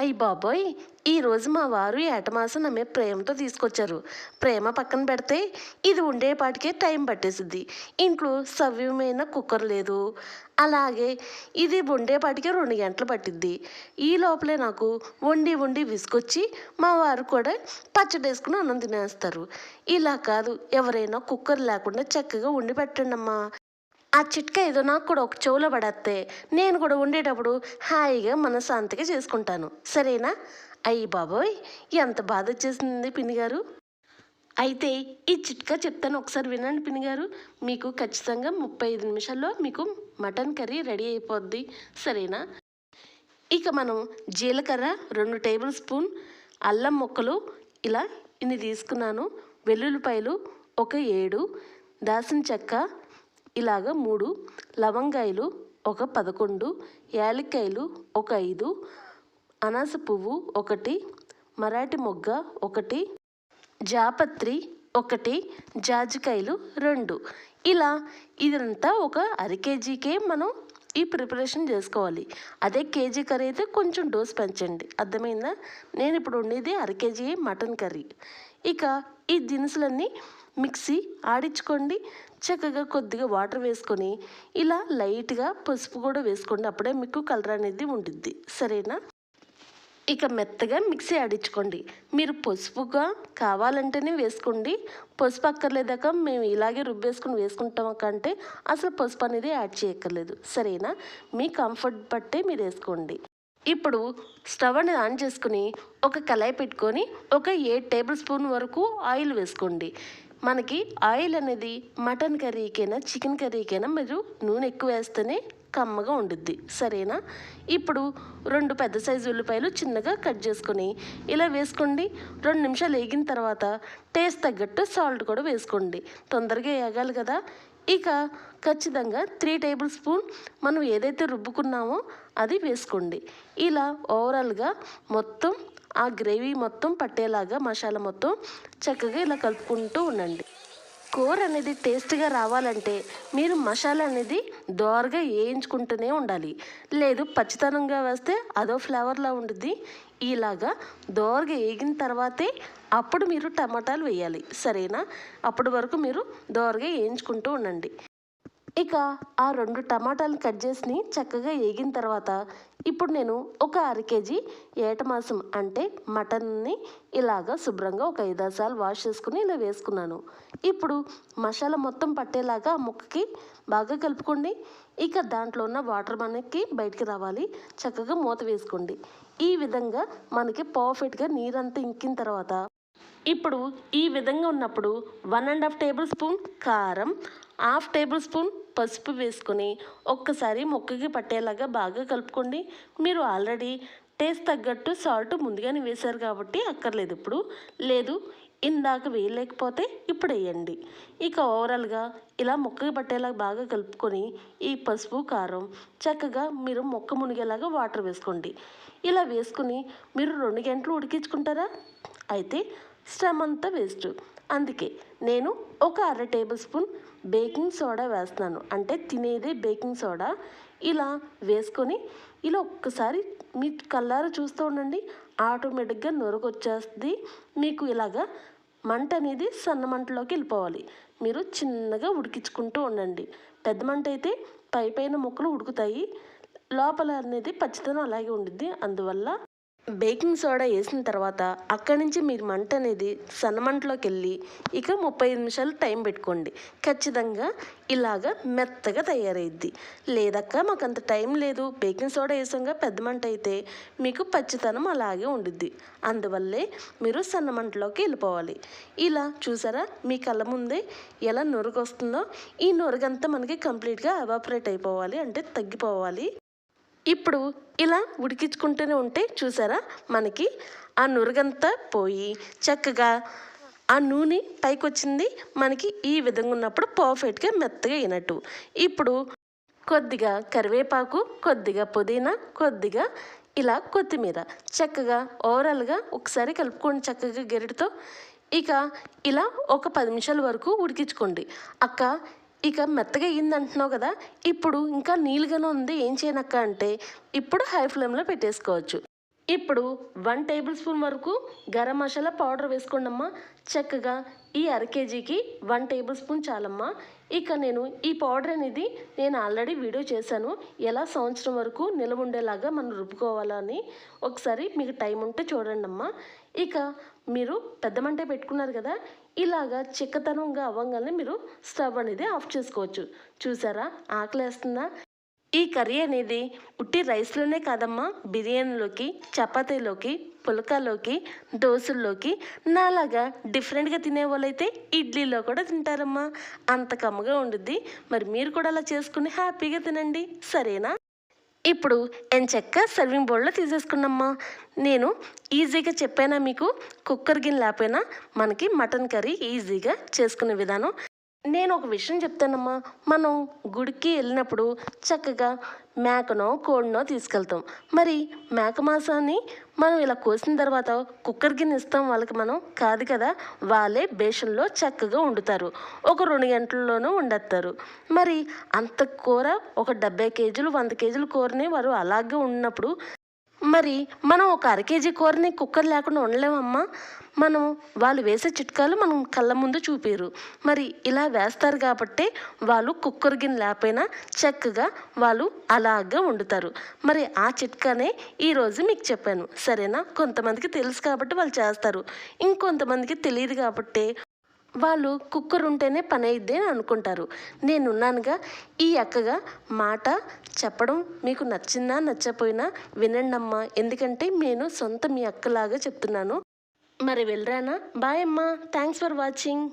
అయ్యి బాబోయ్ ఈరోజు మా వారు ఏటమాసం నమ్మే ప్రేమతో తీసుకొచ్చారు. ప్రేమ పక్కన పెడితే ఇది ఉండేపాటికే టైం పట్టేసిద్ది. ఇంట్లో సవ్యమైన కుక్కర్ లేదు. అలాగే ఇది వండేపాటికే రెండు గంటలు పట్టిద్ది. ఈ లోపలే నాకు వండి వండి విసుకొచ్చి మా వారు కూడా పచ్చడి వేసుకుని అన్నం తినేస్తారు. ఇలా కాదు ఎవరైనా కుక్కర్ లేకుండా చక్కగా వండి పెట్టండి అమ్మా ఆ చిట్కా ఏదో నాకు కూడా ఒక చెవులో పడేస్తే నేను కూడా ఉండేటప్పుడు హాయిగా మనశాంతిగా చేసుకుంటాను. సరేనా? అయ్యి బాబోయ్ ఎంత బాధ వచ్చేసింది పిన్ని గారు. అయితే ఈ చిట్కా చెప్తాను ఒకసారి వినండి పినిగారు మీకు ఖచ్చితంగా ముప్పై ఐదు నిమిషాల్లో మీకు మటన్ కర్రీ రెడీ అయిపోద్ది. సరేనా? ఇక మనం జీలకర్ర రెండు టేబుల్ స్పూన్ అల్లం ముక్కలు ఇలా ఇన్ని తీసుకున్నాను. వెల్లుల్లిపాయలు ఒక ఏడు దాసిన చెక్క ఇలాగ మూడు లవంగాయలు ఒక పదకొండు యాలక్కాయలు ఒక ఐదు అనాస పువ్వు ఒకటి మరాఠీ మొగ్గ ఒకటి జాపత్రి ఒకటి జాజికాయలు రెండు. ఇలా ఇదంతా ఒక అర కేజీకే మనం ఈ ప్రిపరేషన్ చేసుకోవాలి. అదే కేజీ కర్రీ అయితే కొంచెం డోస్ పెంచండి. అర్థమైందా? నేను ఇప్పుడు ఉండేది అర కేజీ మటన్ కర్రీ. ఇక ఈ దినుసులన్నీ మిక్సీ ఆడించుకోండి. చక్కగా కొద్దిగా వాటర్ వేసుకొని ఇలా లైట్గా పసుపు కూడా వేసుకోండి. అప్పుడే మీకు కలర్ అనేది ఉంటుంది సరేనా? ఇక మెత్తగా మిక్సీ ఆడించుకోండి. మీరు పసుపుగా కావాలంటేనే వేసుకోండి. పసుపు అక్కర్లేదాక మేము ఇలాగే రుబ్బేసుకుని వేసుకుంటాం కంటే అసలు పసుపు అనేది యాడ్ చేయక్కర్లేదు. సరేనా? మీ కంఫర్ట్ బట్టే మీరు వేసుకోండి. ఇప్పుడు స్టవ్ అనేది ఆన్ చేసుకుని ఒక కళాయి పెట్టుకొని ఒక ఏడు టేబుల్ స్పూన్ వరకు ఆయిల్ వేసుకోండి. మనకి ఆయిల్ అనేది మటన్ కర్రీకైనా చికెన్ కర్రీకైనా మీరు నూనె ఎక్కువ వేస్తేనే కమ్మగా ఉండుద్ది. సరేనా? ఇప్పుడు రెండు పెద్ద సైజు ఉల్లిపాయలు చిన్నగా కట్ చేసుకొని ఇలా వేసుకోండి. రెండు నిమిషాలు వేగిన తర్వాత టేస్ట్ తగ్గట్టు సాల్ట్ కూడా వేసుకోండి. తొందరగా వేగాలి కదా. ఇక ఖచ్చితంగా త్రీ టేబుల్ స్పూన్ మనం ఏదైతే రుబ్బుకున్నామో అది వేసుకోండి. ఇలా ఓవరాల్గా మొత్తం ఆ గ్రేవీ మొత్తం పట్టేలాగా మసాలా మొత్తం చక్కగా ఇలా కలుపుకుంటూ ఉండండి. కూర అనేది టేస్ట్గా రావాలంటే మీరు మసాలా అనేది దోరగా వేయించుకుంటూనే ఉండాలి. లేదు పచ్చితనంగా వేస్తే అదో ఫ్లేవర్లా ఉంటుంది ఇలాగా దోరగా వేగిన తర్వాతే అప్పుడు మీరు టమాటాలు వేయాలి. సరేనా? అప్పటి వరకు మీరు దోరగా వేయించుకుంటూ ఉండండి. ఇక ఆ రెండు టమాటాలు కట్ చేసి చక్కగా వేగిన తర్వాత ఇప్పుడు నేను ఒక అర కేజీ ఏటమాసం అంటే మటన్ని ఇలాగా శుభ్రంగా ఒక ఐదారు సార్లు వాష్ చేసుకుని ఇలా వేసుకున్నాను. ఇప్పుడు మసాలా మొత్తం పట్టేలాగా ఆ ముక్కకి బాగా కలుపుకోండి. ఇక దాంట్లో ఉన్న వాటర్ మనకి బయటికి రావాలి. చక్కగా మూత వేసుకోండి. ఈ విధంగా మనకి పర్ఫెక్ట్గా నీరంతా ఇంకిన తర్వాత ఇప్పుడు ఈ విధంగా ఉన్నప్పుడు one and half tablespoon కారం హాఫ్ టేబుల్ స్పూన్ పసుపు వేసుకొని ఒక్కసారి మొక్కకి పట్టేలాగా బాగా కలుపుకోండి. మీరు ఆల్రెడీ టేస్ట్ తగ్గట్టు సాల్ట్ ముందుగానే వేశారు కాబట్టి అక్కర్లేదు ఇప్పుడు. లేదు ఇందాక వేయలేకపోతే ఇప్పుడు వేయండి. ఇక ఓవరాల్గా ఇలా మొక్కకి పట్టేలాగా బాగా కలుపుకొని ఈ పసుపు కారం చక్కగా మీరు మొక్క మునిగేలాగా వాటర్ వేసుకోండి. ఇలా వేసుకుని మీరు రెండు గంటలు ఉడికించుకుంటారా? అయితే శ్రమ అంతా వేస్ట్. అందుకే నేను ఒక అర టేబుల్ స్పూన్ బేకింగ్ సోడా వేస్తున్నాను. అంటే తినేదే బేకింగ్ సోడా. ఇలా వేసుకొని ఇలా ఒక్కసారి మీ కల్లారా చూస్తూ ఉండండి. ఆటోమేటిక్గా నొరకొచ్చేస్తుంది మీకు ఇలాగా మంట అనేది సన్న మంటలోకి వెళ్ళిపోవాలి. మీరు చిన్నగా ఉడికించుకుంటూ ఉండండి. పెద్ద మంట అయితే పై పైన ముక్కలు ఉడుకుతాయి. లోపల అనేది పచ్చితనం అలాగే ఉండిద్ది. అందువల్ల బేకింగ్ సోడా వేసిన తర్వాత అక్కడి నుంచి మీరు మంట అనేది సన్నమంటలోకి వెళ్ళి ఇక ముప్పై నిమిషాలు టైం పెట్టుకోండి. ఖచ్చితంగా ఇలాగా మెత్తగా తయారైద్ది. లేదక్క మాకు అంత టైం లేదు. బేకింగ్ సోడా వేసాంగా పెద్ద మంట అయితే మీకు పచ్చితనం అలాగే ఉండిద్ది. అందువల్లే మీరు సన్నమంటలోకి వెళ్ళిపోవాలి. ఇలా చూసారా? మీ కళ్ళ ముందే ఎలా నొరుగు వస్తుందో ఈ నొరుగంతా మనకి కంప్లీట్గా ఎవాపరేట్ అయిపోవాలి అంటే తగ్గిపోవాలి. ఇప్పుడు ఇలా ఉడికించుకుంటూనే ఉంటే చూసారా? మనకి ఆ నురగంతా పోయి చక్కగా ఆ నూనె పైకి వచ్చింది మనకి ఈ విధంగా ఉన్నప్పుడు పర్ఫెక్ట్గా మెత్తగా అయినట్టు. ఇప్పుడు కొద్దిగా కరివేపాకు కొద్దిగా పుదీనా కొద్దిగా ఇలా కొత్తిమీర. చక్కగా ఓవరాల్గా ఒకసారి కలుపుకోండి చక్కగా గెరటితో. ఇక ఇలా ఒక పది నిమిషాల వరకు ఉడికించుకోండి. అక్క ఇక మెత్తగా అయ్యింది అంటున్నావు కదా ఇప్పుడు ఇంకా నీళ్ళుగానే ఉంది ఏం చేయనక్క అంటే ఇప్పుడు హై ఫ్లేమ్లో పెట్టేసుకోవచ్చు. ఇప్పుడు వన్ టేబుల్ స్పూన్ వరకు గరం మసాలా పౌడర్ వేసుకోండమ్మా. చక్కగా ఈ అర కేజీకి వన్ టేబుల్ స్పూన్ చాలమ్మా. ఇక నేను ఈ పౌడర్ అనేది నేను ఆల్రెడీ వీడియో చేశాను. ఎలా సంవత్సరం వరకు నిలవ ఉండేలాగా మనం రుబ్బుకోవాలని ఒకసారి మీకు టైం ఉంటే చూడండి అమ్మా ఇక మీరు పెద్ద మంటే పెట్టుకున్నారు కదా ఇలాగా చిక్కతనంగా అవ్వగానే మీరు స్టవ్ అనేది ఆఫ్ చేసుకోవచ్చు. చూసారా? ఆకలేస్తుందా? ఈ కర్రీ అనేది ఉట్టి రైస్లోనే కాదమ్మా. బిర్యానీలోకి చపాతీలోకి పుల్కాలోకి దోశల్లోకి నాలాగా డిఫరెంట్గా తినే వాళ్ళైతే ఇడ్లీలో కూడా తింటారమ్మా. అంత కమ్మగా ఉండుద్ది. మరి మీరు కూడా అలా చేసుకుని హ్యాపీగా తినండి. సరేనా? ఇప్పుడు ఎంచక్క సర్వింగ్ బౌల్లో తీసేసుకున్నామ్మా. నేను ఈజీగా చెప్పానా మీకు? కుక్కర్ గిన్నె లేకపోయినా మనకి మటన్ కర్రీ ఈజీగా చేసుకునే విధానం. నేను ఒక విషయం చెప్తానమ్మా. మనం గుడికి వెళ్ళినప్పుడు చక్కగా మేకనో కోడినో తీసుకెళ్తాం. మరి మేక మాంసాన్ని మనం ఇలా కోసిన తర్వాత కుక్కర్ గిన్నె ఇస్తాం వాళ్ళకి మనం? కాదు కదా వాళ్ళే బేషన్లో చక్కగా వండుతారు. ఒక రెండు గంటల్లోనూ వండేస్తారు. మరి అంత కూర ఒక డెబ్బై కేజీలు వంద కేజీల కూరని వారు అలాగే ఉన్నప్పుడు మరి మనం ఒక అర కేజీ కూరని కుక్కర్ లేకుండా ఉండలేమమ్మా. మనం వాళ్ళు వేసే చిట్కాలు మనం కళ్ళ ముందు చూపారు. మరి ఇలా వేస్తారు కాబట్టి వాళ్ళు కుక్కర్ గిన్నె లేకపోయినా చక్కగా వాళ్ళు అలాగా వండుతారు. మరి ఆ చిట్కానే ఈరోజు మీకు చెప్పాను. సరేనా? కొంతమందికి తెలుసు కాబట్టి వాళ్ళు చేస్తారు. ఇంకొంతమందికి తెలియదు కాబట్టి వాళ్ళు కుక్కర్ ఉంటేనే పని అయిద్ది అని అనుకుంటారు. నేనున్నానుగా ఈ అక్కగా మాట చెప్పడం మీకు నచ్చిందా నచ్చపోయినా వినండి అమ్మా ఎందుకంటే నేను సొంత మీ అక్కలాగా చెప్తున్నాను. మరి వెళ్ళరానా? బాయ్ అమ్మా. Thanks for watching.